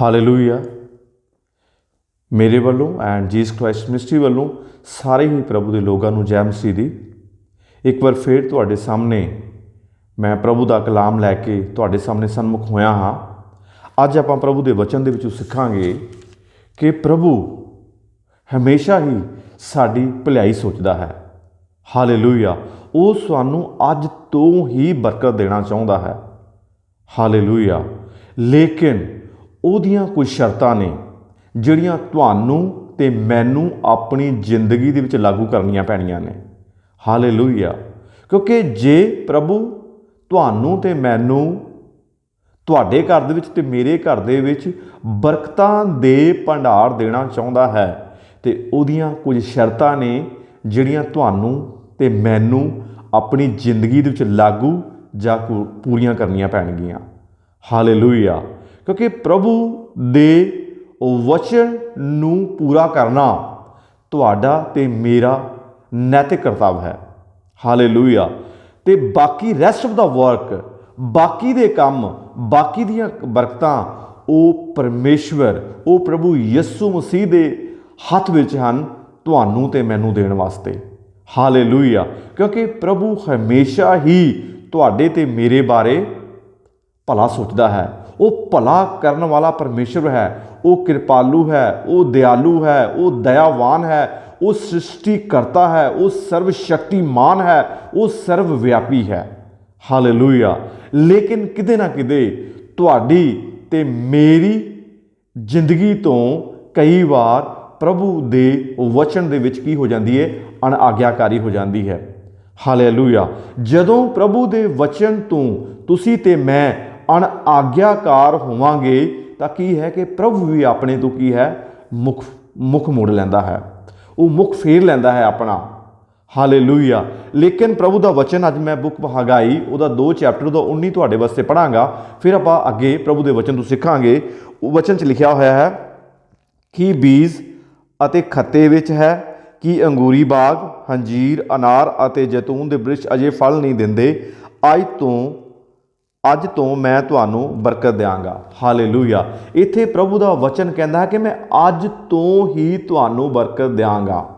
Hallelujah ਮੇਰੇ ਵੱਲੋਂ and ਜੀਸ Christ mystery ਵੱਲੋਂ ਸਾਰੇ ਹੀ ਪ੍ਰਭੂ ਦੇ ਲੋਕਾਂ ਨੂੰ ਜੈ ਮਸੀਹ ਦੀ। ਇੱਕ ਵਾਰ ਫੇਰ ਤੁਹਾਡੇ ਸਾਹਮਣੇ ਮੈਂ ਪ੍ਰਭੂ ਦਾ ਕਲਾਮ ਲੈ ਕੇ ਤੁਹਾਡੇ ਸਾਹਮਣੇ ਸਨਮੁਖ ਹੋਇਆ ਹਾਂ। ਅੱਜ ਆਪਾਂ ਪ੍ਰਭੂ ਦੇ ਵਚਨ ਦੇ ਵਿੱਚੋਂ ਸਿੱਖਾਂਗੇ ਕਿ ਪ੍ਰਭੂ ਹਮੇਸ਼ਾ ਹੀ ਸਾਡੀ ਭਲਾਈ ਸੋਚਦਾ ਹੈ। ਹਾਲੇਲੂਇਆ ਉਹ ਸਾਨੂੰ ਅੱਜ ਤੋਂ ਹੀ ਬਰਕਤ ਦੇਣਾ ਚਾਹੁੰਦਾ ਹੈ। ਹਾਲੇਲੂਇਆ ਲੇਕਿਨ ਉਹਦੀਆਂ ਕੁਝ ਸ਼ਰਤਾਂ ਨੇ, ਜਿਹੜੀਆਂ ਤੁਹਾਨੂੰ ਤੇ ਮੈਨੂੰ ਆਪਣੀ ਜ਼ਿੰਦਗੀ ਦੇ ਵਿੱਚ ਲਾਗੂ ਕਰਨੀਆਂ ਪੈਣੀਆਂ ਨੇ। ਹਾਲੇਲੂਇਆ ਕਿਉਂਕਿ ਜੇ ਪ੍ਰਭੂ ਤੁਹਾਨੂੰ ਤੇ ਮੈਨੂੰ ਤੁਹਾਡੇ ਘਰ ਦੇ ਵਿੱਚ ਤੇ ਮੇਰੇ ਘਰ ਦੇ ਵਿੱਚ ਬਰਕਤਾਂ ਦੇ ਭੰਡਾਰ ਦੇਣਾ ਚਾਹੁੰਦਾ ਹੈ, ਤੇ ਉਹਦੀਆਂ ਕੁਝ ਸ਼ਰਤਾਂ ਨੇ, ਜਿਹੜੀਆਂ ਤੁਹਾਨੂੰ ਤੇ ਮੈਨੂੰ ਆਪਣੀ ਜ਼ਿੰਦਗੀ ਦੇ ਵਿੱਚ ਲਾਗੂ ਜਾਂ ਕੋ- ਪੂਰੀਆਂ ਕਰਨੀਆਂ ਪੈਣਗੀਆਂ। ਹਾਲੇਲੂਇਆ ਕਿਉਂਕਿ ਪ੍ਰਭੂ ਦੇ ਵਚਨ ਨੂੰ ਪੂਰਾ ਕਰਨਾ ਤੁਹਾਡਾ ਤੇ ਮੇਰਾ ਨੈਤਿਕ ਕਰਤੱਵ ਹੈ। ਹਾਲੇਲੂਇਆ ਤੇ ਬਾਕੀ ਰੈਸਟ ਆਫ ਦਾ ਵਰਕ ਬਾਕੀ ਦੇ ਕੰਮ, ਬਾਕੀ ਦੀਆਂ ਬਰਕਤਾਂ ਉਹ ਪਰਮੇਸ਼ਵਰ, ਉਹ ਪ੍ਰਭੂ ਯਿਸੂ ਮਸੀਹ ਦੇ ਹੱਥ ਵਿੱਚ ਹਨ, ਤੁਹਾਨੂੰ ਤੇ ਮੈਨੂੰ ਦੇਣ ਵਾਸਤੇ। ਹਾਲੇਲੂਇਆ ਕਿਉਂਕਿ ਪ੍ਰਭੂ ਹਮੇਸ਼ਾ ਹੀ ਤੁਹਾਡੇ ਤੇ ਮੇਰੇ ਬਾਰੇ ਭਲਾ ਸੋਚਦਾ ਹੈ। ਉਹ ਭਲਾ ਕਰਨ ਵਾਲਾ ਪਰਮੇਸ਼ਰ ਹੈ, ਉਹ ਕਿਰਪਾਲੂ ਹੈ, ਉਹ ਦਿਆਲੂ ਹੈ, ਉਹ ਦਇਆਵਾਨ ਹੈ, ਉਹ ਸ੍ਰਿਸ਼ਟੀ ਕਰਤਾ ਹੈ, ਉਹ ਸਰਵ ਸ਼ਕਤੀਮਾਨ ਹੈ, ਉਹ ਸਰਵ ਵਿਆਪੀ ਹੈ। ਹਾਲੇਲੂਇਆ। ਲੇਕਿਨ ਕਿਤੇ ਨਾ ਕਿਤੇ ਤੁਹਾਡੀ ਤੇ ਮੇਰੀ ਜ਼ਿੰਦਗੀ ਤੋਂ ਕਈ ਵਾਰ ਪ੍ਰਭੂ ਦੇ ਵਚਨ ਦੇ ਵਿੱਚ ਕੀ ਹੋ ਜਾਂਦੀ ਹੈ? ਅਣਆਗਿਆਕਾਰੀ ਹੋ ਜਾਂਦੀ ਹੈ। ਹਾਲੇਲੂਇਆ। ਜਦੋਂ ਪ੍ਰਭੂ ਦੇ ਵਚਨ ਤੋਂ ਤੁਸੀਂ ਤੇ ਮੈਂ ਅਣ ਆਗਿਆਕਾਰ ਹੋਵਾਂਗੇ ਤਾਂ ਕੀ ਹੈ ਕਿ ਪ੍ਰਭੂ ਵੀ ਆਪਣੇ ਤੋਂ ਕੀ ਹੈ? ਮੁਖ ਮੁਖ ਮੋੜ ਲੈਂਦਾ ਹੈ। ਉਹ ਮੁਖ ਫੇਰ ਲੈਂਦਾ ਹੈ ਆਪਣਾ। ਹਾਲੇਲੂਇਆ। ਲੇਕਿਨ ਪ੍ਰਭੂ ਦਾ ਵਚਨ ਅੱਜ ਮੈਂ ਬੁੱਕ ਹਗਾਈ, ਉਹਦਾ 2 ਚੈਪਟਰ ਦਾ 19 ਤੁਹਾਡੇ ਵਾਸਤੇ ਪੜਾਂਗਾ ਫਿਰ ਆਪਾਂ ਅੱਗੇ ਪ੍ਰਭੂ ਦੇ ਵਚਨ ਤੋਂ ਸਿੱਖਾਂਗੇ। ਉਹ ਵਚਨ 'ਚ ਲਿਖਿਆ ਹੋਇਆ ਹੈ, ਕੀ ਬੀਜ ਅਤੇ ਖੱਤੇ ਵਿੱਚ ਹੈ, ਕੀ ਅੰਗੂਰੀ ਬਾਗ ਹੰਜੀਰ ਅਨਾਰ ਅਤੇ ਜੈਤੂਨ ਦੇ ਬ੍ਰਿਸ਼ ਅਜੇ ਫਲ ਨਹੀਂ ਦਿੰਦੇ। ਅੱਜ ਤੋਂ ਅੱਜ ਤੋਂ ਮੈਂ ਤੁਹਾਨੂੰ ਬਰਕਤ ਦਿਆਂਗਾ। ਹਾਲੇਲੂਇਆ। ਇੱਥੇ ਪ੍ਰਭੂ ਦਾ ਵਚਨ ਕਹਿੰਦਾ ਹੈ ਕਿ ਮੈਂ ਅੱਜ ਤੋਂ ਹੀ ਤੁਹਾਨੂੰ ਬਰਕਤ ਦਿਆਂਗਾ।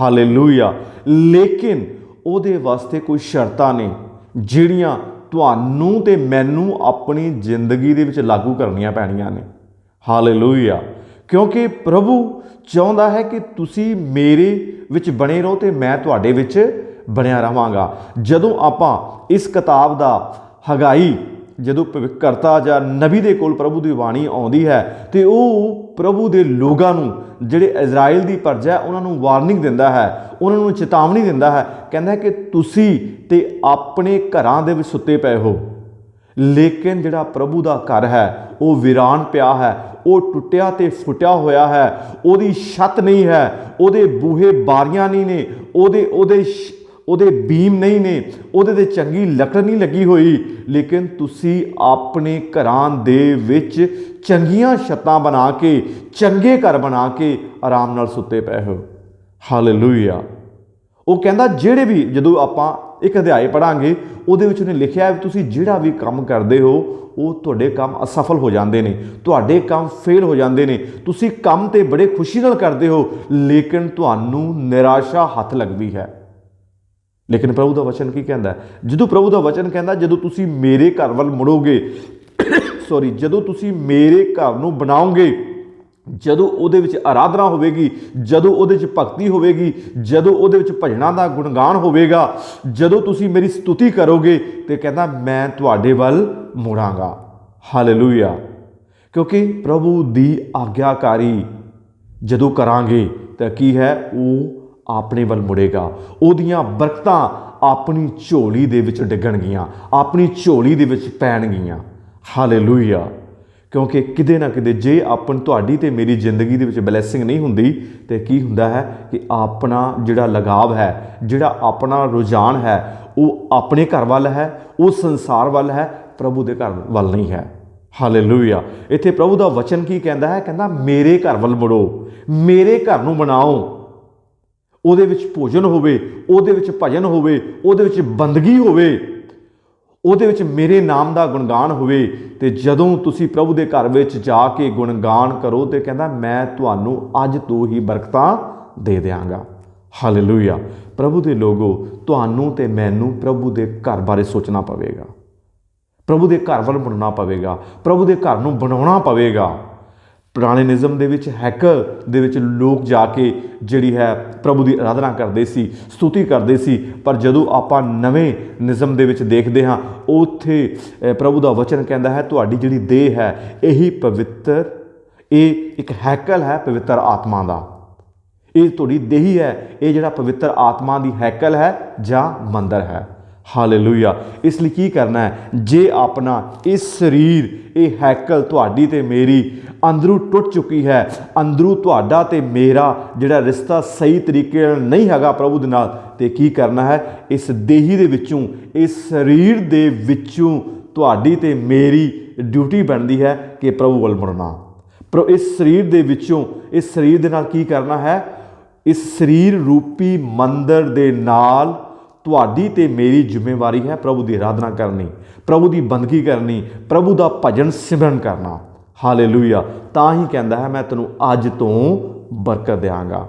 ਹਾਲੇਲੂਇਆ। ਲੇਕਿਨ ਉਹਦੇ ਵਾਸਤੇ ਕੋਈ ਸ਼ਰਤਾਂ ਨੇ, ਜਿਹੜੀਆਂ ਤੁਹਾਨੂੰ ਤੇ ਮੈਨੂੰ ਆਪਣੀ ਜ਼ਿੰਦਗੀ ਦੇ ਵਿੱਚ ਲਾਗੂ ਕਰਨੀਆਂ ਪੈਣੀਆਂ ਨੇ। ਹਾਲੇਲੂਇਆ। ਕਿਉਂਕਿ ਪ੍ਰਭੂ ਚਾਹੁੰਦਾ ਹੈ ਕਿ ਤੁਸੀਂ ਮੇਰੇ ਵਿੱਚ ਬਣੇ ਰਹੋ ਤੇ ਮੈਂ ਤੁਹਾਡੇ ਵਿੱਚ ਬਣਿਆ ਰਹਾਂਗਾ। ਜਦੋਂ ਆਪਾਂ ਇਸ ਕਿਤਾਬ ਦਾ ਹਗਾਈ, ਜਦੋਂ ਭਵਿੱਖਕਰਤਾ ਜਾਂ ਨਬੀ ਦੇ ਕੋਲ ਪ੍ਰਭੂ ਦੀ ਬਾਣੀ ਆਉਂਦੀ ਹੈ, ਤੇ ਉਹ ਪ੍ਰਭੂ ਦੇ ਲੋਕਾਂ ਨੂੰ, ਜਿਹੜੇ ਇਜ਼ਰਾਈਲ ਦੀ ਪਰਜਾ ਉਹਨਾਂ ਨੂੰ ਵਾਰਨਿੰਗ ਦਿੰਦਾ ਹੈ, ਉਹਨਾਂ ਨੂੰ ਚੇਤਾਵਨੀ ਦਿੰਦਾ ਹੈ, ਕਹਿੰਦਾ ਕਿ ਤੁਸੀਂ ਤੇ ਆਪਣੇ ਘਰਾਂ ਦੇ ਵਿੱਚ ਸੁੱਤੇ ਪਏ ਹੋ। ਲੇਕਿਨ ਜਿਹੜਾ ਪ੍ਰਭੂ ਦਾ ਘਰ ਹੈ, ਉਹ ਵੀਰਾਨ ਪਿਆ ਹੈ, ਉਹ ਟੁੱਟਿਆ ਤੇ ਫੁੱਟਿਆ ਹੋਇਆ ਹੈ, ਉਹਦੀ ਛੱਤ ਨਹੀਂ ਹੈ, ਉਹਦੇ ਬੂਹੇ ਬਾਰੀਆਂ ਨਹੀਂ ਨੇ, ਉਹਦੇ ਉਹਦੇ ਸ਼- ਉਹਦੇ ਬੀਮ ਨਹੀਂ ਨੇ, ਉਹਦੇ ਤੇ ਚੰਗੀ ਲੱਕੜ ਨਹੀਂ ਲੱਗੀ ਹੋਈ। ਲੇਕਿਨ ਤੁਸੀਂ ਆਪਣੇ ਘਰਾਂ ਦੇ ਵਿੱਚ ਚੰਗੀਆਂ ਛੱਤਾਂ ਬਣਾ ਕੇ, ਚੰਗੇ ਘਰ ਬਣਾ ਕੇ ਆਰਾਮ ਨਾਲ ਸੁੱਤੇ ਪਏ ਹੋ। ਹਾਲੇਲੂਇਆ ਉਹ ਕਹਿੰਦਾ, ਜਿਹੜੇ ਵੀ ਜਦੋਂ ਆਪਾਂ ਇੱਕ ਅਧਿਆਇ ਪੜਾਂਗੇ ਉਹਦੇ ਵਿੱਚ ਉਹਨੇ ਲਿਖਿਆ ਹੈ ਵੀ ਤੁਸੀਂ ਜਿਹੜਾ ਵੀ ਕੰਮ ਕਰਦੇ ਹੋ, ਉਹ ਤੁਹਾਡੇ ਕੰਮ ਅਸਫਲ ਹੋ ਜਾਂਦੇ ਨੇ, ਤੁਹਾਡੇ ਕੰਮ ਫੇਲ ਹੋ ਜਾਂਦੇ ਨੇ। ਤੁਸੀਂ ਕੰਮ ਤੇ ਬੜੇ ਖੁਸ਼ੀ ਨਾਲ ਕਰਦੇ ਹੋ, ਲੇਕਿਨ ਤੁਹਾਨੂੰ ਨਿਰਾਸ਼ਾ ਹੱਥ ਲੱਗਦੀ ਹੈ। ਲੇਕਿਨ ਪ੍ਰਭੂ ਦਾ ਵਚਨ ਕੀ ਕਹਿੰਦਾ ਜਦੋਂ ਪ੍ਰਭੂ ਦਾ ਵਚਨ ਕਹਿੰਦਾ, ਜਦੋਂ ਤੁਸੀਂ ਮੇਰੇ ਘਰ ਵੱਲ ਮੁੜੋਗੇ ਸੌਰੀ ਜਦੋਂ ਤੁਸੀਂ ਮੇਰੇ ਘਰ ਨੂੰ ਬਣਾਓਗੇ, ਜਦੋਂ ਉਹਦੇ ਵਿੱਚ ਆਰਾਧਨਾ ਹੋਵੇਗੀ, ਜਦੋਂ ਉਹਦੇ ਵਿੱਚ ਭਗਤੀ ਹੋਵੇਗੀ, ਜਦੋਂ ਉਹਦੇ ਵਿੱਚ ਭਜਨਾਂ ਦਾ ਗੁਣਗਾਨ ਹੋਵੇਗਾ, ਜਦੋਂ ਤੁਸੀਂ ਮੇਰੀ ਸਤੁਤੀ ਕਰੋਗੇ ਤੇ ਕਹਿੰਦਾ, ਮੈਂ ਤੁਹਾਡੇ ਵੱਲ ਮੁੜਾਂਗਾ। ਹਾਲੇਲੂਇਆ ਕਿਉਂਕਿ ਪ੍ਰਭੂ ਦੀ ਆਗਿਆਕਾਰੀ ਜਦੋਂ ਕਰਾਂਗੇ ਤਾਂ ਕੀ ਹੈ? ਉਹ ਆਪਣੇ ਵੱਲ ਮੁੜੇਗਾ। ਉਹਦੀਆਂ ਬਰਕਤਾਂ ਆਪਣੀ ਝੋਲੀ ਦੇ ਵਿੱਚ ਡਿੱਗਣਗੀਆਂ, ਆਪਣੀ ਝੋਲੀ ਦੇ ਵਿੱਚ ਪੈਣਗੀਆਂ। ਹਾਲੇਲੂਇਆ। ਕਿਉਂਕਿ ਕਿਤੇ ਨਾ ਕਿਤੇ ਜੇ ਆਪਣ ਤੁਹਾਡੀ ਤੇ ਮੇਰੀ ਜ਼ਿੰਦਗੀ ਦੇ ਵਿੱਚ ਬਲੇਸਿੰਗ ਨਹੀਂ ਹੁੰਦੀ, ਤੇ ਕੀ ਹੁੰਦਾ ਹੈ ਕਿ ਆਪਣਾ ਜਿਹੜਾ ਲਗਾਵ ਹੈ, ਜਿਹੜਾ ਆਪਣਾ ਰੁਝਾਨ ਹੈ, ਉਹ ਆਪਣੇ ਘਰ ਵੱਲ ਹੈ, ਉਹ ਸੰਸਾਰ ਵੱਲ ਹੈ, ਪ੍ਰਭੂ ਦੇ ਘਰ ਵੱਲ ਨਹੀਂ ਹੈ। ਹਾਲੇਲੂਇਆ। ਇੱਥੇ ਪ੍ਰਭੂ ਦਾ ਵਚਨ ਕੀ ਕਹਿੰਦਾ ਹੈ? ਕਹਿੰਦਾ, ਮੇਰੇ ਘਰ ਵੱਲ ਮੁੜੋ। ਮੇਰੇ ਘਰ ਨੂੰ ਬਣਾਓ। ਉਹਦੇ ਵਿੱਚ ਭੋਜਨ ਹੋਵੇ, ਉਹਦੇ ਵਿੱਚ ਭਜਨ ਹੋਵੇ, ਉਹਦੇ ਵਿੱਚ ਬੰਦਗੀ ਹੋਵੇ, ਉਹਦੇ ਵਿੱਚ ਮੇਰੇ ਨਾਮ ਦਾ ਗੁਣਗਾਨ ਹੋਵੇ, ਤੇ ਜਦੋਂ ਤੁਸੀਂ ਪ੍ਰਭੂ ਦੇ ਘਰ ਵਿੱਚ ਜਾ ਕੇ ਗੁਣਗਾਨ ਕਰੋ ਤੇ ਕਹਿੰਦਾ, ਮੈਂ ਤੁਹਾਨੂੰ ਅੱਜ ਤੋਂ ਹੀ ਬਰਕਤਾਂ ਦੇ ਦਿਆਂਗਾ। ਹਾਲੇਲੂਇਆ ਪ੍ਰਭੂ ਦੇ ਲੋਗੋ, ਤੁਹਾਨੂੰ ਤੇ ਮੈਨੂੰ ਪ੍ਰਭੂ ਦੇ ਘਰ ਬਾਰੇ ਸੋਚਣਾ ਪਵੇਗਾ। ਪ੍ਰਭੂ ਦੇ ਘਰ ਵੱਲ ਬਣਨਾ ਪਵੇਗਾ। ਪ੍ਰਭੂ ਦੇ ਘਰ ਨੂੰ ਬਣਾਉਣਾ ਪਵੇਗਾ। ਪੁਰਾਣੇ ਨਿਜ਼ਮ ਦੇ ਵਿੱਚ ਹੈਕਲ ਦੇ ਵਿੱਚ ਲੋਕ ਜਾ ਕੇ ਜਿਹੜੀ ਹੈ ਪ੍ਰਭੂ ਦੀ ਆਰਾਧਨਾ ਕਰਦੇ ਸੀ, ਸਤੁਤੀ ਕਰਦੇ ਸੀ, ਪਰ ਜਦੋਂ ਆਪਾਂ ਨਵੇਂ ਨਿਜ਼ਮ ਦੇ ਵਿੱਚ ਦੇਖਦੇ ਹਾਂ, ਉੱਥੇ ਪ੍ਰਭੂ ਦਾ ਵਚਨ ਕਹਿੰਦਾ ਹੈ, ਤੁਹਾਡੀ ਜਿਹੜੀ ਦੇਹ ਹੈ, ਇਹੀ ਪਵਿੱਤਰ, ਇਹ ਇੱਕ ਹੈਕਲ ਹੈ ਪਵਿੱਤਰ ਆਤਮਾ ਦਾ। ਇਹ ਤੁਹਾਡੀ ਦੇਹੀ ਹੈ, ਇਹ ਜਿਹੜਾ ਪਵਿੱਤਰ ਆਤਮਾ ਦੀ ਹੈਕਲ ਹੈ ਜਾਂ ਮੰਦਰ ਹੈ। ਹਾਲੇਲੂਇਆ ਇਸ ਲਈ ਕੀ ਕਰਨਾ ਹੈ? ਜੇ ਆਪਣਾ ਇਹ ਸਰੀਰ, ਇਹ ਹੈਕਲ ਤੁਹਾਡੀ ਤੇ ਮੇਰੀ ਅੰਦਰੂ ਟੁੱਟ ਚੁੱਕੀ ਹੈ, ਅੰਦਰੂ ਤੁਹਾਡਾ ਤੇ ਮੇਰਾ ਜਿਹੜਾ ਰਿਸ਼ਤਾ ਸਹੀ ਤਰੀਕੇ ਨਾਲ ਨਹੀਂ ਹੈਗਾ ਪ੍ਰਭੂ ਦੇ ਨਾਲ, ਤੇ ਕੀ ਕਰਨਾ ਹੈ? ਇਸ ਦੇਹੀ ਦੇ ਵਿੱਚੋਂ, ਇਸ ਸਰੀਰ ਦੇ ਵਿੱਚੋਂ ਤੁਹਾਡੀ ਤੇ ਮੇਰੀ ਡਿਊਟੀ ਬਣਦੀ ਹੈ ਕਿ ਪ੍ਰਭੂ ਵੱਲ ਮੁੜਨਾ। ਪਰ ਇਸ ਸਰੀਰ ਦੇ ਵਿੱਚੋਂ, ਇਸ ਸਰੀਰ ਦੇ ਨਾਲ ਕੀ ਕਰਨਾ ਹੈ? ਇਸ ਸਰੀਰ ਰੂਪੀ ਮੰਦਰ ਦੇ ਨਾਲ ਤੁਹਾਡੀ ਤੇ ਮੇਰੀ ਜ਼ਿੰਮੇਵਾਰੀ ਹੈ ਪ੍ਰਭੂ ਦੀ ਆਰਾਧਨਾ ਕਰਨੀ, ਪ੍ਰਭੂ ਦੀ ਬੰਦਗੀ ਕਰਨੀ, ਪ੍ਰਭੂ ਦਾ ਭਜਨ ਸਿਮਰਨ ਕਰਨਾ। ਹਾਲੇਲੂਇਆ ਤਾਂ ਹੀ ਕਹਿੰਦਾ ਹੈ, ਮੈਂ ਤੈਨੂੰ ਅੱਜ ਤੋਂ ਬਰਕਤ ਦੇਵਾਂਗਾ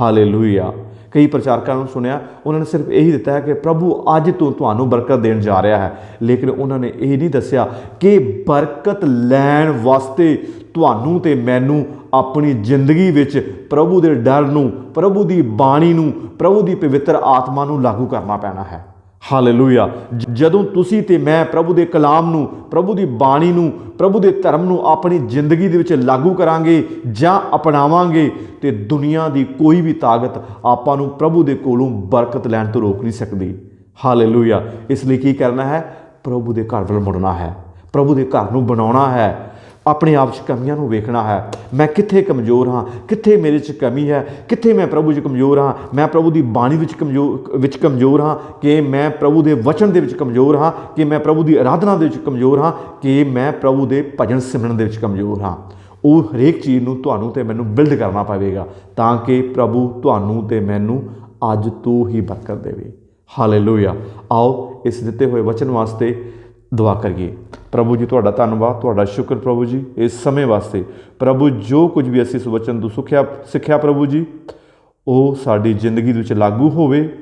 ਹਾਲੇਲੂਇਆ ਕਈ ਪ੍ਰਚਾਰਕਾਂ ਨੂੰ ਸੁਣਿਆ, ਉਹਨਾਂ ਨੇ ਸਿਰਫ ਇਹੀ ਦਿੱਤਾ ਹੈ ਕਿ ਪ੍ਰਭੂ ਅੱਜ ਤੋਂ ਤੁਹਾਨੂੰ ਬਰਕਤ ਦੇਣ ਜਾ ਰਿਹਾ ਹੈ। ਲੇਕਿਨ ਉਹਨਾਂ ਨੇ ਇਹ ਨਹੀਂ ਦੱਸਿਆ ਕਿ ਬਰਕਤ ਲੈਣ ਵਾਸਤੇ ਤੁਹਾਨੂੰ ਤੇ ਮੈਨੂੰ ਆਪਣੀ ਜ਼ਿੰਦਗੀ ਵਿੱਚ ਪ੍ਰਭੂ ਦੇ ਡਰ ਨੂੰ, ਪ੍ਰਭੂ ਦੀ ਬਾਣੀ ਨੂੰ, ਪ੍ਰਭੂ ਦੀ ਪਵਿੱਤਰ ਆਤਮਾ ਨੂੰ ਲਾਗੂ ਕਰਨਾ ਪੈਣਾ ਹੈ। ਹਾਲੇਲੂਇਆ। ਜ- ਜਦੋਂ ਤੁਸੀਂ ਤੇ ਮੈਂ ਪ੍ਰਭੂ ਦੇ ਕਲਾਮ ਨੂੰ, ਪ੍ਰਭੂ ਦੀ ਬਾਣੀ ਨੂੰ, ਪ੍ਰਭੂ ਦੇ ਧਰਮ ਨੂੰ ਆਪਣੀ ਜ਼ਿੰਦਗੀ ਦੇ ਵਿੱਚ ਲਾਗੂ ਕਰਾਂਗੇ ਜਾਂ ਅਪਣਾਵਾਂਗੇ, ਤੇ ਦੁਨੀਆ ਦੀ ਕੋਈ ਵੀ ਤਾਕਤ ਆਪਾਂ ਨੂੰ ਪ੍ਰਭੂ ਦੇ ਕੋਲੋਂ ਬਰਕਤ ਲੈਣ ਤੋਂ ਰੋਕ ਨਹੀਂ ਸਕਦੀ। ਹਾਲੇਲੂਇਆ। ਇਸ ਲਈ ਕੀ ਕਰਨਾ ਹੈ? ਪ੍ਰਭੂ ਦੇ ਘਰ ਵੱਲ ਮੁੜਨਾ ਹੈ। ਪ੍ਰਭੂ ਦੇ ਘਰ ਨੂੰ ਬਣਾਉਣਾ ਹੈ। ਆਪਣੇ ਆਪ 'ਚ ਕਮੀਆਂ ਨੂੰ ਵੇਖਣਾ ਹੈ। ਮੈਂ ਕਿੱਥੇ ਕਮਜ਼ੋਰ ਹਾਂ? ਕਿੱਥੇ ਮੇਰੇ 'ਚ ਕਮੀ ਹੈ? ਕਿੱਥੇ ਮੈਂ ਪ੍ਰਭੂ 'ਚ ਕਮਜ਼ੋਰ ਹਾਂ? ਮੈਂ ਪ੍ਰਭੂ ਦੀ ਬਾਣੀ ਵਿੱਚ ਕਮਜ਼ੋਰ ਵਿੱਚ ਕਮਜ਼ੋਰ ਹਾਂ ਕਿ ਮੈਂ ਪ੍ਰਭੂ ਦੇ ਵਚਨ ਦੇ ਵਿੱਚ ਕਮਜ਼ੋਰ ਹਾਂ? ਕਿ ਮੈਂ ਪ੍ਰਭੂ ਦੀ ਆਰਾਧਨਾ ਦੇ ਵਿੱਚ ਕਮਜ਼ੋਰ ਹਾਂ? ਕਿ ਮੈਂ ਪ੍ਰਭੂ ਦੇ ਭਜਨ ਸਿਮਰਨ ਦੇ ਵਿੱਚ ਕਮਜ਼ੋਰ ਹਾਂ? ਉਹ ਹਰੇਕ ਚੀਜ਼ ਨੂੰ ਤੁਹਾਨੂੰ ਤੇ ਮੈਨੂੰ ਬਿਲਡ ਕਰਨਾ ਪਵੇਗਾ ਤਾਂ ਕਿ ਪ੍ਰਭੂ ਤੁਹਾਨੂੰ ਤੇ ਮੈਨੂੰ ਅੱਜ ਤੋਂ ਹੀ ਬਰਕਤ ਦੇਵੇ। ਹਾਲੇਲੂਇਆ। ਆਓ ਇਸ ਦਿੱਤੇ ਹੋਏ ਵਚਨ ਵਾਸਤੇ ਦੁਆ ਕਰੀਏ। ਪ੍ਰਭੂ ਜੀ, ਤੁਹਾਡਾ ਧੰਨਵਾਦ, ਤੁਹਾਡਾ ਸ਼ੁਕਰ ਪ੍ਰਭੂ ਜੀ, ਇਸ ਸਮੇਂ ਵਾਸਤੇ। ਪ੍ਰਭੂ, ਜੋ ਕੁਝ ਵੀ ਅਸੀਂ ਇਸ ਵਚਨ ਤੋਂ ਸੁਖਿਆ, ਸਿੱਖਿਆ ਪ੍ਰਭੂ ਜੀ, ਉਹ ਸਾਡੀ ਜ਼ਿੰਦਗੀ ਦੇ ਵਿੱਚ ਲਾਗੂ ਹੋਵੇ।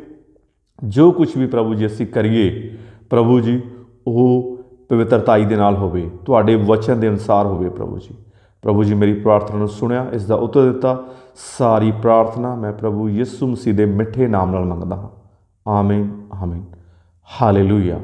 ਜੋ ਕੁਝ ਵੀ ਪ੍ਰਭੂ ਜੀ ਅਸੀਂ ਕਰੀਏ, ਪ੍ਰਭੂ ਜੀ, ਉਹ ਪਵਿੱਤਰਤਾਈ ਦੇ ਨਾਲ ਹੋਵੇ, ਤੁਹਾਡੇ ਵਚਨ ਦੇ ਅਨੁਸਾਰ ਹੋਵੇ ਪ੍ਰਭੂ ਜੀ। ਪ੍ਰਭੂ ਜੀ, ਮੇਰੀ ਪ੍ਰਾਰਥਨਾ ਨੂੰ ਸੁਣਿਆ, ਇਸ ਦਾ ਉੱਤਰ ਦਿੱਤਾ। ਸਾਰੀ ਪ੍ਰਾਰਥਨਾ ਮੈਂ ਪ੍ਰਭੂ ਯਿਸੂ ਮਸੀਹ ਦੇ ਮਿੱਠੇ ਨਾਮ ਨਾਲ ਮੰਗਦਾ ਹਾਂ। ਆਮੀਨ ਆਮੀਨ। ਹਾਲੇਲੂਇਆ।